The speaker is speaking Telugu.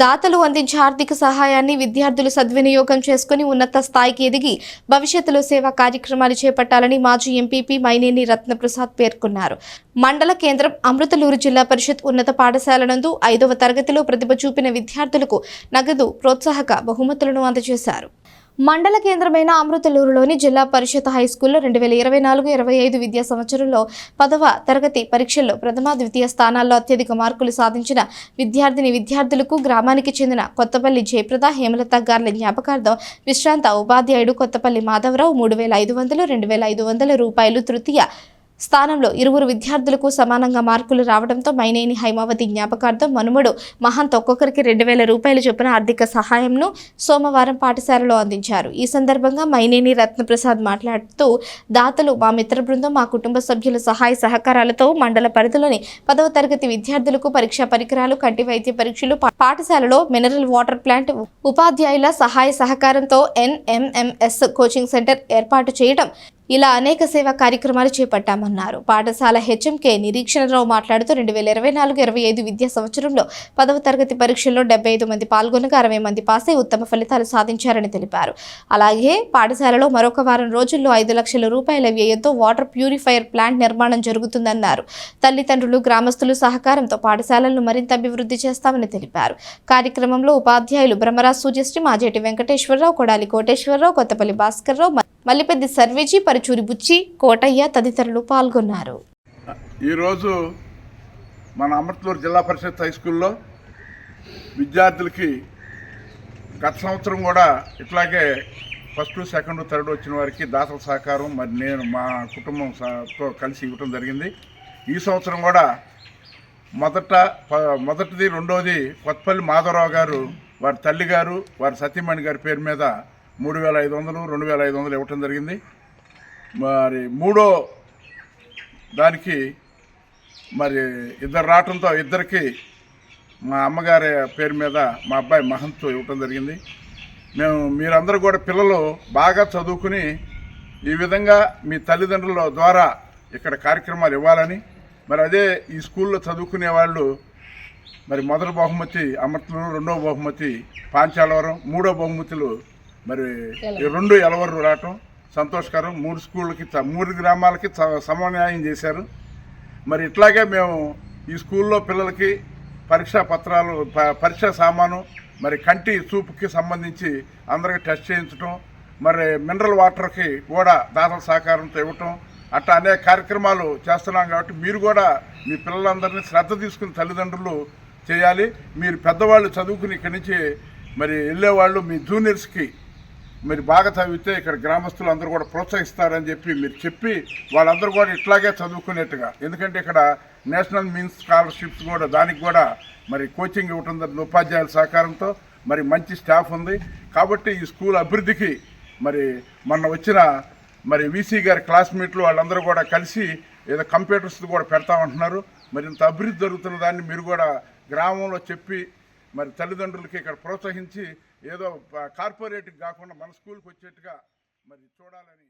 దాతలు అందించే ఆర్థిక సహాయాన్ని విద్యార్థులు సద్వినియోగం చేసుకుని ఉన్నత స్థాయికి ఎదిగి భవిష్యత్తులో సేవా కార్యక్రమాలు చేపట్టాలని మాజీ ఎంపీపీ మైనేని రత్నప్రసాద్ పేర్కొన్నారు. మండల కేంద్రం అమృతలూరు జిల్లా పరిషత్ ఉన్నత పాఠశాల నందు ఐదవ తరగతిలో ప్రతిభ చూపిన విద్యార్థులకు నగదు ప్రోత్సాహక బహుమతులను అందజేశారు. మండల కేంద్రమైన అమృతలూరులోని జిల్లా పరిషత్ హై స్కూల్లో రెండు వేల ఇరవై నాలుగు ఇరవై ఐదు విద్యా సంవత్సరంలో పదవ తరగతి పరీక్షల్లో ప్రథమ ద్వితీయ స్థానాల్లో అత్యధిక మార్కులు సాధించిన విద్యార్థిని విద్యార్థులకు గ్రామానికి చెందిన కొత్తపల్లి జయప్రద హేమలత గార్ల జ్ఞాపకార్థం విశ్రాంత ఉపాధ్యాయుడు కొత్తపల్లి మాధవరావు మూడు వేల ఐదు వందలు రెండు వేల ఐదు వందల రూపాయలు తృతీయ స్థానంలో ఇరువురు విద్యార్థులకు సమానంగా మార్కులు రావడంతో మైనేని హైమావతి జ్ఞాపకార్థం మనుమడు మహంత్ ఒక్కొక్కరికి రెండు వేల రూపాయల చొప్పున ఆర్థిక సహాయంను సోమవారం పాఠశాలలో అందించారు. ఈ సందర్భంగా మైనేని రత్నప్రసాద్ మాట్లాడుతూ దాతలు మా మిత్ర బృందం మా కుటుంబ సభ్యుల సహాయ సహకారాలతో మండల పరిధిలోని పదవ తరగతి విద్యార్థులకు పరీక్షా పరికరాలు కంటి వైద్య పరీక్షలు పాఠశాలలో మినరల్ వాటర్ ప్లాంట్ ఉపాధ్యాయుల సహాయ సహకారంతో ఎన్ఎంఎంఎస్ కోచింగ్ సెంటర్ ఏర్పాటు చేయడం ఇలా అనేక సేవా కార్యక్రమాలు చేపట్టామన్నారు. పాఠశాల హెచ్ఎంకే నిరీక్షణరావు మాట్లాడుతూ రెండు వేల ఇరవై నాలుగు ఇరవై ఐదు విద్యా సంవత్సరంలో పదవ తరగతి పరీక్షల్లో డెబ్బై ఐదు మంది పాల్గొనగా అరవై మంది పాస్ అయి ఉత్తమ ఫలితాలు సాధించారని తెలిపారు. అలాగే పాఠశాలలో మరొక వారం రోజుల్లో ఐదు లక్షల రూపాయల వ్యయంతో వాటర్ ప్యూరిఫైయర్ ప్లాంట్ నిర్మాణం జరుగుతుందన్నారు. తల్లిదండ్రులు గ్రామస్తులు సహకారంతో పాఠశాలలను మరింత అభివృద్ధి చేస్తామని తెలిపారు. కార్యక్రమంలో ఉపాధ్యాయులు బ్రహ్మరాజ్ సూర్యశ్రీ మాజేటి వెంకటేశ్వరరావు కొడాలి కోటేశ్వరరావు కొత్తపల్లి భాస్కర్రావు మల్లిపెద్ది సర్వేజీ పరుచూరి బుచ్చి కోటయ్య తదితరులు పాల్గొన్నారు. ఈరోజు మన అమృతలూరు జిల్లా పరిషత్ హై స్కూల్లో విద్యార్థులకి గత సంవత్సరం కూడా ఇట్లాగే ఫస్ట్ సెకండ్ థర్డ్ వచ్చిన వారికి దాతల సహకారం మరి నేను మా కుటుంబం కలిసి ఇవ్వటం జరిగింది. ఈ సంవత్సరం కూడా మొదట మొదటిది రెండోది కొత్తపల్లి మాధవరావు గారు వారి తల్లి గారు వారి సత్యమణి గారి పేరు మీద మూడు వేల ఐదు వందలు రెండు వేల ఐదు వందలు ఇవ్వటం జరిగింది. మరి మూడో దానికి మరి ఇద్దరు రావటంతో ఇద్దరికి మా అమ్మగారి పేరు మీద మా అబ్బాయి మహంత్ ఇవ్వటం జరిగింది. మేము మీరందరూ కూడా పిల్లలు బాగా చదువుకుని ఈ విధంగా మీ తల్లిదండ్రుల ద్వారా ఇక్కడ కార్యక్రమాలు ఇవ్వాలని మరి అదే ఈ స్కూల్లో చదువుకునే వాళ్ళు మరి మొదటి బహుమతి అమర్తలు రెండవ బహుమతి పాంచాలవరం మూడో బహుమతులు మరి రెండు ఎలవరు రావటం సంతోషకరం. మూడు స్కూళ్ళకి మూడు గ్రామాలకి సమన్వయం చేశారు. మరి ఇట్లాగే మేము ఈ స్కూల్లో పిల్లలకి పరీక్షా పత్రాలు పరీక్షా సామాను మరి కంటి చూపుకి సంబంధించి అందరికి టెస్ట్ చేయించడం మరి మినరల్ వాటర్కి కూడా దాతల సహకారంతో ఇవ్వటం అట్లా అనేక కార్యక్రమాలు చేస్తున్నాం కాబట్టి మీరు కూడా మీ పిల్లలందరినీ శ్రద్ధ తీసుకుని తల్లిదండ్రులు చేయాలి. మీరు పెద్దవాళ్ళు చదువుకుని ఇక్కడి నుంచి మరి వెళ్ళేవాళ్ళు మీ జూనియర్స్కి మీరు బాగా చదివితే ఇక్కడ గ్రామస్తులు అందరూ కూడా ప్రోత్సహిస్తారని చెప్పి మీరు చెప్పి వాళ్ళందరూ కూడా ఇట్లాగే చదువుకునేట్టుగా. ఎందుకంటే ఇక్కడ నేషనల్ మీన్స్ స్కాలర్షిప్స్ కూడా దానికి కూడా మరి కోచింగ్ ఇవ్వటం ఉపాధ్యాయుల సహకారంతో మరి మంచి స్టాఫ్ ఉంది. కాబట్టి ఈ స్కూల్ అభివృద్ధికి మరి మొన్న వచ్చిన మరి వీసీ గారి క్లాస్మేట్లు వాళ్ళందరూ కూడా కలిసి ఏదో కంప్యూటర్స్ కూడా పెడతామంటున్నారు. మరి ఇంత అభివృద్ధి జరుగుతున్న దాన్ని మీరు కూడా గ్రామంలో చెప్పి మరి తల్లిదండ్రులకి ఇక్కడ ప్రోత్సహించి ఏదో కార్పొరేట్కి కాకుండా మన స్కూల్కి వచ్చేట్టుగా మరి చూడాలని